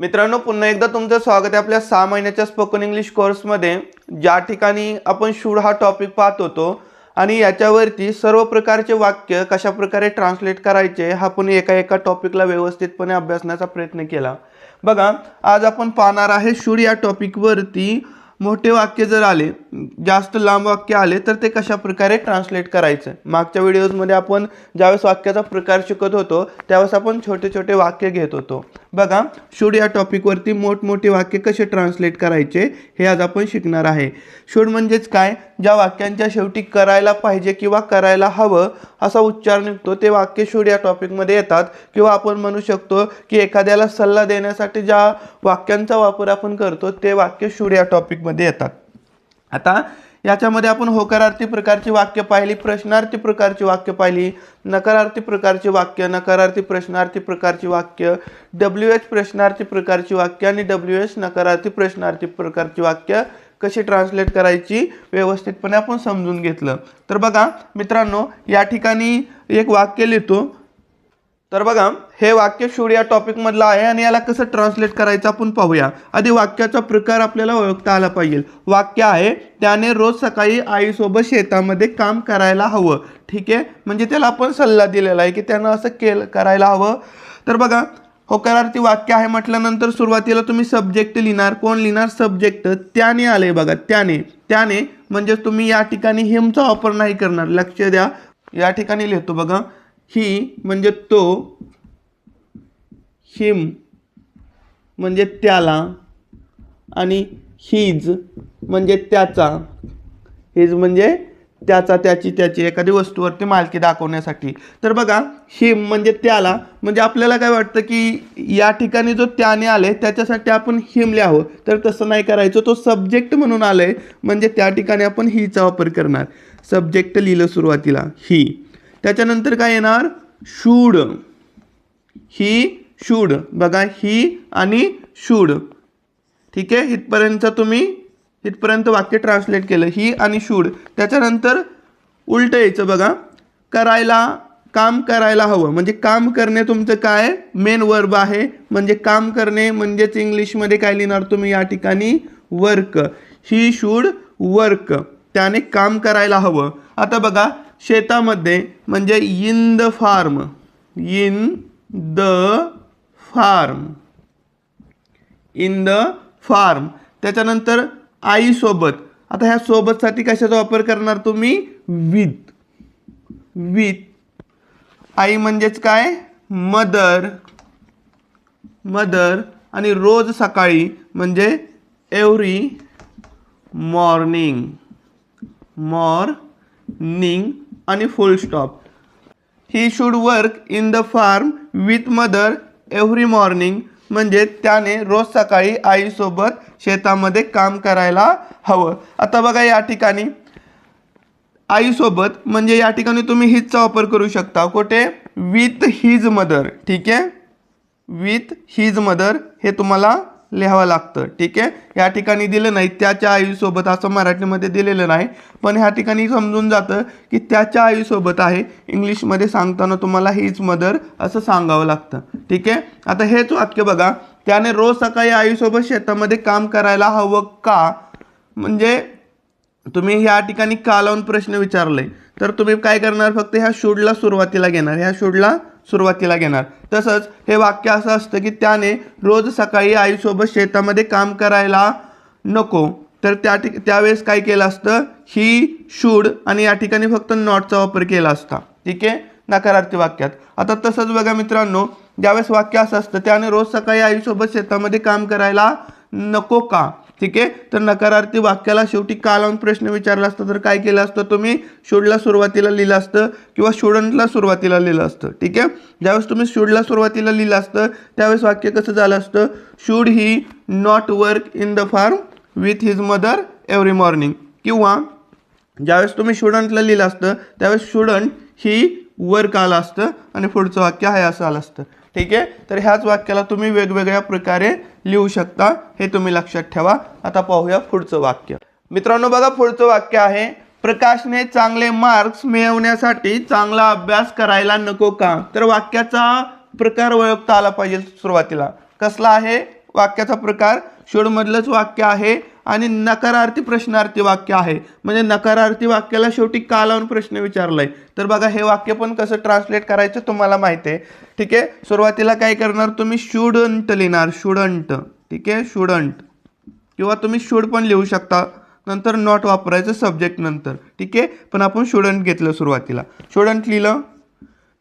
मित्रांनो पुन्हा एकदा तुमचं स्वागत आहे आपल्या सहा महिन्याच्या स्पोकन इंग्लिश कोर्समध्ये ज्या ठिकाणी आपण शूड हा टॉपिक पाहत होतो आणि याच्यावरती सर्व प्रकारचे वाक्य कशा प्रकारे ट्रान्सलेट करायचे हा पण एका एका टॉपिकला व्यवस्थितपणे अभ्यासण्याचा प्रयत्न केला. बघा आज आपण पाहणार आहे शूड या टॉपिकवरती मोठे वाक्य जर आले जास्त लांब वाक्य आले तर ते कशा प्रकारे ट्रान्सलेट करायचं? मागच्या व्हिडिओजमध्ये आपण ज्यावेळेस वाक्याचा प्रकार शिकत होतो त्यावेळेस आपण छोटे छोटे वाक्य घेत होतो. बघा शूड या टॉपिकवरती मोठमोठे वाक्य कसे ट्रान्सलेट करायचे हे आज आपण शिकणार आहे. शूड म्हणजेच काय? ज्या वाक्यांच्या शेवटी करायला पाहिजे किंवा करायला हवं असा उच्चार निघतो. ते वाक्य शूड या टॉपिकमध्ये येतात. किंवा आपण म्हणू शकतो की एखाद्याला सल्ला देण्यासाठी ज्या वाक्यांचा वापर आपण करतो ते वाक्य शूड या टॉपिक मध्ये येतात. आता याच्यामध्ये आपण होकारार्थी प्रकारची वाक्य पाहिली प्रश्नार्थी प्रकारची वाक्य पाहिली नकारार्थी प्रकारची वाक्य नकारार्थी प्रश्नार्थी प्रकारची वाक्य डब्ल्यू एच प्रश्नार्थी प्रकारची वाक्य आणि डब्ल्यू एच नकारार्थी प्रश्नार्थी प्रकारची वाक्य कशी ट्रान्सलेट करायची व्यवस्थितपणे आपण समजून घेतलं. तर बघा मित्रांनो या ठिकाणी एक वाक्य लिहितो. तर बघा हे वाक्य शूड या टॉपिकमधलं आहे आणि याला कसं ट्रान्सलेट करायचं आपण पाहूया. आधी वाक्याचा प्रकार आपल्याला ओळखता आला पाहिजे. वाक्य आहे त्याने रोज सकाळी आईसोबत शेतामध्ये काम करायला हवं. ठीक आहे? म्हणजे त्याला आपण सल्ला दिलेला आहे की त्यानं असं केलं करायला हवं. तर बघा होकारार्थी वाक्य आहे म्हटल्यानंतर सुरुवातीला तुम्ही सब्जेक्ट लिहिणार. कोण लिहिणार? सब्जेक्ट त्याने आले बघा त्याने. त्याने म्हणजे तुम्ही या ठिकाणी हिमचा वापर नाही करणार. लक्ष द्या. या ठिकाणी लिहितो बघा. ही म्हणजे तो हिम म्हणजे त्याला आणि हिज म्हणजे त्याचा. हिज म्हणजे त्याचा त्याची त्याची एखादी वस्तूवरती मालकी दाखवण्यासाठी. तर बघा हिम म्हणजे त्याला म्हणजे आपल्याला काय वाटतं की या ठिकाणी जो त्याने आले त्याच्यासाठी आपण हिम लिहावं तर तसं नाही करायचं. तो सब्जेक्ट म्हणून आलं आहे म्हणजे त्या ठिकाणी आपण हीचा वापर करणार. सब्जेक्ट लिहिलं सुरुवातीला ही. त्याच्यानंतर काय येणार? शूड. He should. बघा ही आणि शूड. ठीक आहे? इथपर्यंत तुम्ही इथपर्यंत वाक्य ट्रान्सलेट केलं. ही आणि शूड. त्याच्यानंतर उलटं यायचं बघा. करायला काम करायला हवं. म्हणजे काम करणे तुमचं काय? मेन वर्ब आहे. म्हणजे काम करणे म्हणजेच इंग्लिशमध्ये काय लिहिणार तुम्ही या ठिकाणी? वर्क. He should work. त्याने काम करायला हवं. आता बघा शेतामध्ये म्हणजे in the farm. In the farm. In the farm. त्याच्यानंतर आईसोबत आता ह्या सोबतसाठी कशाचा वापर करणार तुम्ही? विथ. विथ. आई म्हणजेच काय? मदर. मदर. आणि रोज सकाळी म्हणजे एव्हरी मॉर्निंग. मॉर्निंग. आणि full stop he should work in the farm with mother every morning म्हणजे त्याने रोज सकाळी आईसोबत शेतामध्ये काम करायला हवं. आता बघा या ठिकाणी. आईसोबत म्हणजे या ठिकाणी तुम्ही हिजचा वापर करू शकता. कुठे? विथ हिज मदर ठीक आहे? विथ हिज मदर हे तुम्हाला लिहावं लागतं. ठीक आहे? या ठिकाणी दिलं नाही. त्याच्या आईसोबत असं मराठीमध्ये दिलेलं नाही. पण ह्या ठिकाणी समजून जातं की त्याच्या आईसोबत आहे. इंग्लिशमध्ये सांगताना तुम्हाला हीच मदर असं सांगावं लागतं. ठीक आहे? आता हेच वाक्य बघा. त्याने रोज सकाळी आईसोबत शेतामध्ये काम करायला हवं का? म्हणजे तुम्ही ह्या ठिकाणी का लावून प्रश्न विचारले? तर तुम्ही काय करणार? फक्त ह्या शूडला सुरुवातीला घेणार. ह्या शूडला सुरुवातीला घेणार. तसंच हे वाक्य असं असतं की त्याने रोज सकाळी आईसोबत शेतामध्ये काम करायला नको. तर त्या ठिक त्यावेळेस काय केलं असतं? ही शूड आणि या ठिकाणी फक्त नॉटचा वापर केला असता. ठीक आहे? नकारार्थी वाक्यात. आता तसंच बघा मित्रांनो ज्यावेळेस वाक्य असं असतं त्याने रोज सकाळी आईसोबत शेतामध्ये काम करायला नको का? ठीक आहे? तर नकारार्थी वाक्याला शेवटी का लावून प्रश्न विचारला असता? तर काय केलं असतं? तुम्ही शूडला सुरुवातीला लिहिलं असतं किंवा स्टुडंटला सुरुवातीला लिहिलं असतं. ठीक आहे? ज्यावेळेस तुम्ही शूडला सुरुवातीला लिहिलं असतं त्यावेळेस वाक्य कसं झालं असतं? Should he not work in the farm with his mother every morning किंवा ज्यावेळेस तुम्ही स्टुडंटला लिहिलं असतं त्यावेळेस स्टुडंट ही वर्क आलं असतं आणि पुढचं वाक्य आहे असं आलं असतं. ठीक आहे? तर ह्याच वाक्याला तुम्ही वेगवेगळ्या प्रकारे लिहू शकता हे तुम्ही लक्षात ठेवा. आता पाहूया पुढचं वाक्य. मित्रांनो बघा पुढचं वाक्य आहे प्रकाशने चांगले मार्क्स मिळवण्यासाठी चांगला अभ्यास करायला नको का? तर वाक्याचा प्रकार ओळखता आला पाहिजे सुरुवातीला. कसला आहे? वाक्याचा प्रकार. शुडमधलंच वाक्य आहे आणि नकारार्थी प्रश्नार्थी वाक्य आहे. म्हणजे नकारार्थी वाक्याला शेवटी का लावून प्रश्न विचारलाय? तर बघा हे वाक्य पण कसं ट्रान्सलेट करायचं तुम्हाला माहिती आहे. ठीक आहे? सुरुवातीला काय करणार तुम्ही? शुडंट लिहिणार. शुडंट ठीक आहे? शुडंट किंवा तुम्ही शूड पण लिहू शकता. नंतर नॉट वापरायचं सब्जेक्ट नंतर. ठीक आहे? पण आपण स्टुडंट घेतलं सुरुवातीला. स्टुडंट लिहिलं.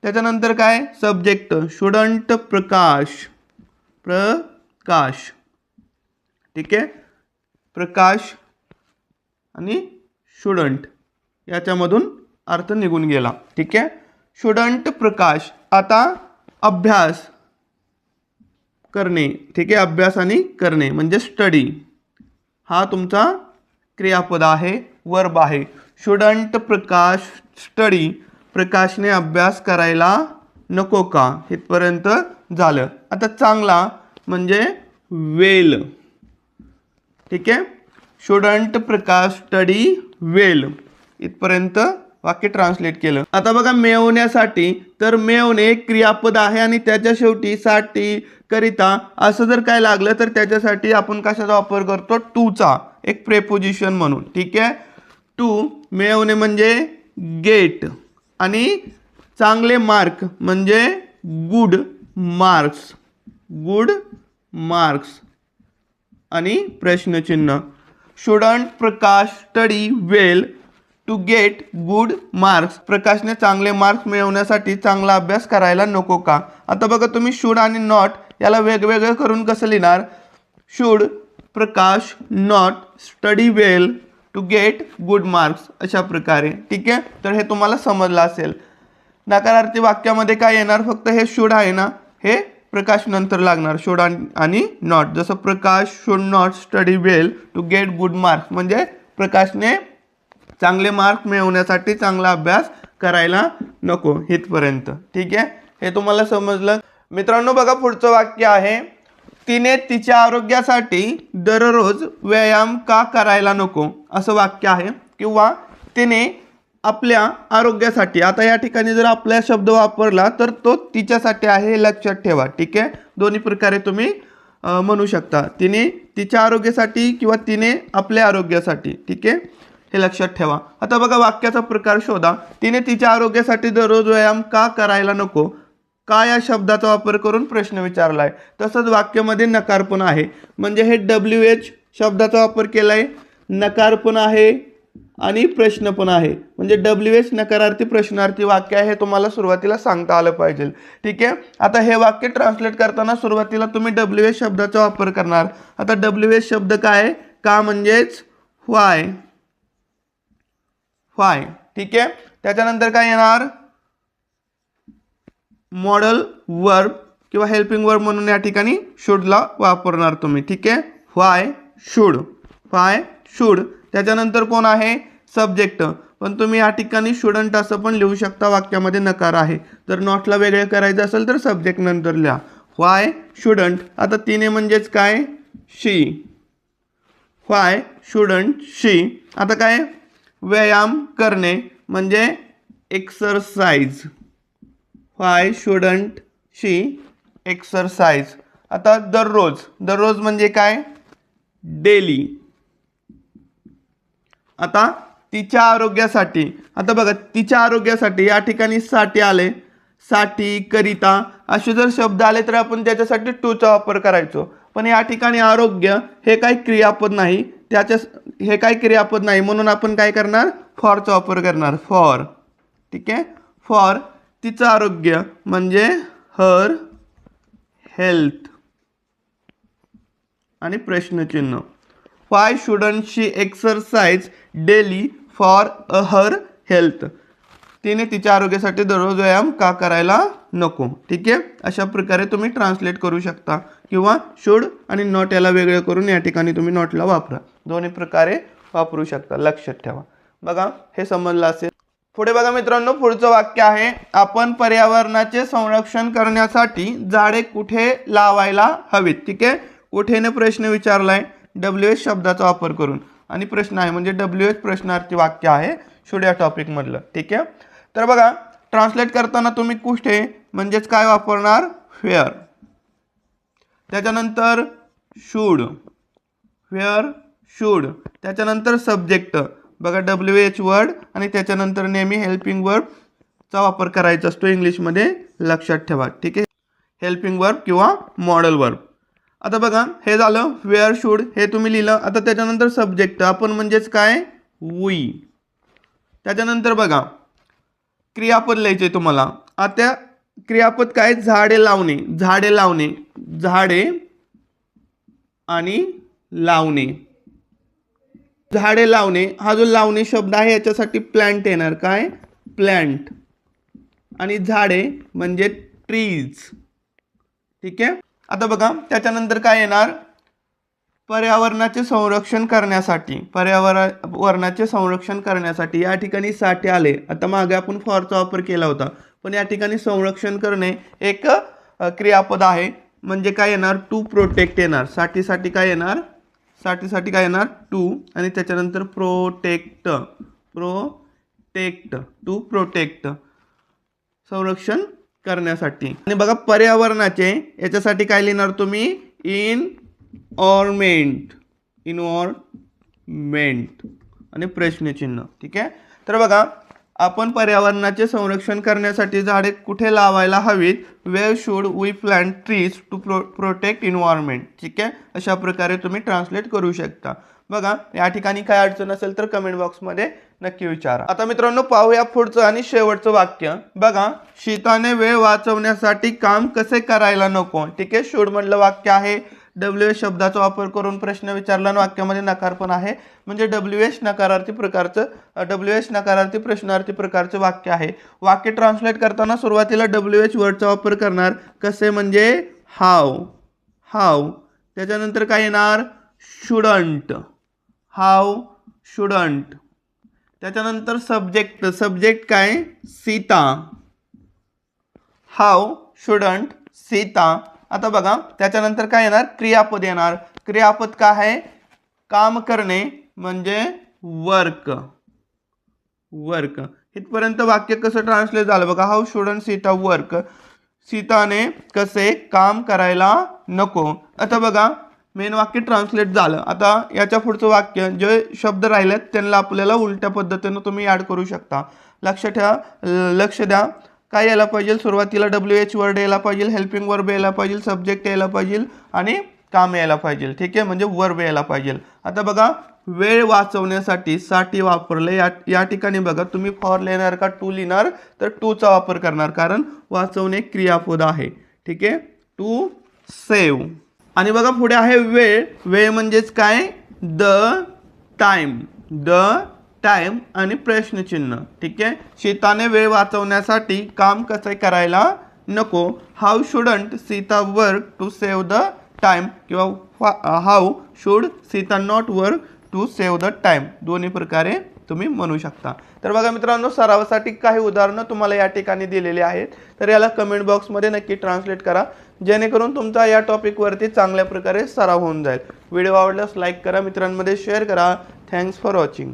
त्याच्यानंतर काय? Subject student Prakash. प्रकाश. ठीक आहे? प्रकाश आणि शुडंट याच्यामधून अर्थ निघून गेला. ठीक आहे? शुडंट प्रकाश आता अभ्यास करणे. ठीक आहे? अभ्यास आणि करणे म्हणजे स्टडी हा तुमचा क्रियापद आहे वर्ब आहे. शुडंट प्रकाश स्टडी प्रकाशने अभ्यास करायला नको का? इथपर्यंत झालं. आता चांगला म्हणजे वेल. ठीक आहे? स्टुडंट प्रकाश स्टडी वेल इथपर्यंत वाक्य ट्रान्सलेट केलं. आता बघा मिळवण्यासाठी तर मिळवणे एक क्रियापद आहे आणि त्याच्या शेवटी साठी करिता असं जर काय लागलं तर त्याच्यासाठी आपण कशाचा वापर करतो? टूचा. एक प्रेपोजिशन म्हणून. ठीक आहे? टू मिळवणे म्हणजे गेट. आणि चांगले मार्क म्हणजे गुड मार्क्स. Good marks. आणि प्रश्नचिन्ह. Student Prakash study well to get good marks प्रकाशने चांगले मार्क्स मिळवण्यासाठी चांगला अभ्यास करायला नको का? आता बघा तुम्ही शूड आणि नॉट याला वेगवेगळं करून कसं लिहिणार? Should Prakash not study well to get good marks अशा प्रकारे. ठीक आहे? तर हे तुम्हाला समजलं असेल. नकारार्थी वाक्यामध्ये काय येणार? फक्त हे शूड आहे ना? हे प्रकाश नंतर लागणार शोड आणि नॉट. जसं Prakash should not study well to get good marks. म्हणजे प्रकाशने चांगले मार्क मिळवण्यासाठी चांगला अभ्यास करायला नको इथपर्यंत. ठीक आहे? हे तुम्हाला समजलं? मित्रांनो बघा पुढचं वाक्य आहे. तिने तिच्या आरोग्यासाठी दररोज व्यायाम का करायला नको? असं वाक्य आहे. किंवा तिने आपल्या आरोग्यासाठी. आता या ठिकाणी जर आपला शब्द वापरला तर तो तिच्यासाठी आहे हे लक्षात ठेवा. ठीक आहे? दोन्ही प्रकारे तुम्ही म्हणू शकता. तिने तिच्या आरोग्यासाठी किंवा तिने आपल्या आरोग्यासाठी. ठीक आहे? हे लक्षात ठेवा. आता बघा वाक्याचा प्रकार शोधा. तिने तिच्या आरोग्यासाठी दररोज व्यायाम का करायला नको? का या शब्दाचा वापर करून प्रश्न विचारला आहे तसंच वाक्यामध्ये नकार पण आहे. म्हणजे हे डब्ल्यू एच शब्दाचा वापर केलाय. नकार पण आहे. आणि प्रश्न पण आहे. म्हणजे डब्ल्यू एच नकारार्थी प्रश्नार्थी वाक्य आहे हे तुम्हाला सुरुवातीला सांगता आलं पाहिजे. ठीक आहे? आता हे वाक्य ट्रान्सलेट करताना सुरुवातीला तुम्ही डब्ल्यू एच शब्दाचा वापर करणार. आता डब्ल्यू एच शब्द काय? का म्हणजेच वाय व्हाय ठीक आहे? त्याच्यानंतर काय येणार? मॉडल वर्ब किंवा हेल्पिंग वर्ब म्हणून या ठिकाणी शूडला वापरणार तुम्ही. ठीक आहे? वाय शूड वाय शूड त्याच्यानंतर कोण आहे? सब्जेक्ट पण तुम्ही या ठिकाणी स्टुडंट असं पण लिहू शकता वाक्यामध्ये नकार आहे. जर नॉटला वेगळे करायचं असेल तर सब्जेक्ट नंतर लिहा. वाय स्टुडंट आता तिने म्हणजेच काय? शी वाय स्टुडंट शी आता काय? व्यायाम करणे म्हणजे exercise why shouldn't she exercise आता दररोज. दररोज म्हणजे काय? डेली आता तिच्या आरोग्यासाठी आता बघा तिच्या आरोग्यासाठी या ठिकाणी साठी आले. साठी करिता असे जर शब्द आले तर आपण त्याच्यासाठी टूचा वापर करायचो. पण या ठिकाणी आरोग्य हे काही क्रियापद नाही. त्याच्या हे काही क्रियापद नाही. म्हणून आपण काय करणार? फॉरचा वापर करणार. फॉर. ठीक आहे? फॉर तिचं आरोग्य म्हणजे हर हेल्थ आणि प्रश्नचिन्ह. Why shouldn't she exercise daily for a her health तिने तिच्या आरोग्यासाठी दररोज व्यायाम का करायला नको? ठीक आहे? अशा प्रकारे तुम्ही ट्रान्सलेट करू शकता. किंवा शुड आणि नॉट याला वेगळं करून या ठिकाणी तुम्ही नॉटला वापरा. दोन्ही प्रकारे वापरू शकता. लक्षात ठेवा. बघा हे समजलं असेल. पुढे बघा मित्रांनो पुढचं वाक्य आहे आपण पर्यावरणाचे संरक्षण करण्यासाठी झाडे कुठे लावायला हवीत? ठीक आहे? कुठेने प्रश्न विचारलाय? डब्ल्यू एच शब्दाचा वापर करून. आणि प्रश्न आहे म्हणजे डब्ल्यू एच प्रश्नार्थी वाक्य आहे शूड या टॉपिकमधलं ठीक आहे? तर बघा ट्रान्सलेट करताना तुम्ही कुठे म्हणजेच काय वापरणार? फेअर त्याच्यानंतर शूड फेअर शूड त्याच्यानंतर सब्जेक्ट बघा डब्ल्यू एच वर्ड आणि त्याच्यानंतर नेहमी हेल्पिंग वर्बचा वापर करायचा असतो. इंग्लिशमध्ये लक्षात ठेवा. ठीक आहे? हेल्पिंग वर्ब किंवा मॉडल वर्ब आता बघा हे झालं वेअर शूड हे तुम्ही लिहिलं. आता त्याच्यानंतर सब्जेक्ट आपण म्हणजेच काय? वी त्याच्यानंतर बघा क्रियापद लिहायचे तुम्हाला. आता क्रियापद काय? झाडे लावणे. झाडे लावणे. झाडे आणि लावणे. झाडे लावणे हा जो लावणे शब्द आहे याच्यासाठी प्लॅन्ट येणार काय? प्लॅन्ट आणि झाडे म्हणजे ट्रीज ठीक आहे? आता बघा त्याच्यानंतर काय येणार? पर्यावरणाचे संरक्षण करण्यासाठी पर्यावरणाचे संरक्षण करण्यासाठी या ठिकाणी साठी आले. आता मागे आपण फॉरचा वापर केला होता. पण या ठिकाणी संरक्षण करणे एक क्रियापद आहे. म्हणजे काय येणार? टू प्रोटेक्ट येणार. साठीसाठी काय येणार? साठीसाठी काय येणार? टू आणि त्याच्यानंतर प्रोटेक्ट प्रोटेक्ट टू प्रोटेक्ट संरक्षण करण्यासाठी. आणि बघा पर्यावरणाचे याच्यासाठी काय लिहिणार तुम्ही? इन ऑर्मेंट इनऑर्मेंट आणि प्रश्नचिन्ह ठीक आहे? तर बघा आपण पर्यावरणाचे संरक्षण करण्यासाठी झाडे कुठे लावायला हवीत? Where should we plant trees to pro protect environment ठीक आहे? अशा प्रकारे तुम्ही ट्रान्सलेट करू शकता. बघा या ठिकाणी काय अडचण असेल तर कमेंट बॉक्समध्ये नक्की विचारा. आता मित्रांनो पाहूया पुढचं आणि शेवटचं वाक्य. बघा शीताने वेळ वाचवण्यासाठी काम कसे करायला नको? ठीक आहे? शूड म्हटलं वाक्य आहे. डब्ल्यू एस शब्दाचा वापर करून प्रश्न विचारला आणि वाक्यामध्ये नकार पण आहे. म्हणजे डब्ल्यू एस नकारार्थी प्रकारचं डब्ल्यू एस नकारार्थी प्रश्नार्थी प्रकारचं वाक्य आहे. वाक्य ट्रान्सलेट करताना सुरुवातीला डब्ल्यू एच वर्डचा वापर करणार. कसे? म्हणजे हाव हाव त्याच्यानंतर काय येणार? शुडंट हाव शुडंट त्याच्यानंतर सब्जेक्ट सब्जेक्ट काय? सीता. हाव शुडंट सीता. आता बघा त्याच्यानंतर काय येणार? क्रियापद येणार. क्रियापद काय आहे? काम करणे म्हणजे वर्क वर्क इथपर्यंत वाक्य कसं ट्रान्सलेट झालं बघा? हाऊ शुडंट सीता वर्क सीताने कसे काम करायला नको? आता बघा मेन वाक्य ट्रान्सलेट झालं. आता याच्या पुढचं वाक्य जे शब्द राहिलेत त्यांना आपल्याला उलट्या पद्धतीनं तुम्ही ॲड करू शकता. लक्ष ठेवा ल- लक्ष द्या. काय यायला पाहिजे? सुरुवातीला डब्ल्यू एच वर्ड यायला पाहिजे हेल्पिंग वर्ब यायला पाहिजे सब्जेक्ट यायला पाहिजे आणि काम यायला पाहिजे. ठीक आहे? म्हणजे वर्ब यायला पाहिजे. आता बघा वेळ वाचवण्यासाठी साठी वापरले या या ठिकाणी बघा तुम्ही फॉर लिहिणार का? टू लिहिणार तर टूचा वापर करणार. कारण वाचवणे क्रियापद आहे. ठीक आहे? टू सेव्ह आणि बघा पुढे आहे वेळ. वेळ म्हणजेच काय? द टाइम द टाईम आणि प्रश्नचिन्ह. ठीक आहे? सीताने वेळ वाचवण्यासाठी काम कसं करायला नको? How shouldn't Sita work to save the time किंवा how should Sita not work to save the time दोन्ही प्रकारे तुम्ही म्हणू शकता. तर बघा मित्रांनो सरावासाठी काही उदाहरणं तुम्हाला या ठिकाणी दिलेली आहेत. तर याला कमेंट बॉक्समध्ये नक्की ट्रान्सलेट करा. जेणेकरून तुमचा या टॉपिकवरती चांगल्या प्रकारे सराव होऊन जाईल. व्हिडिओ आवडल्यास लाईक करा मित्रांमध्ये शेअर करा. Thanks for watching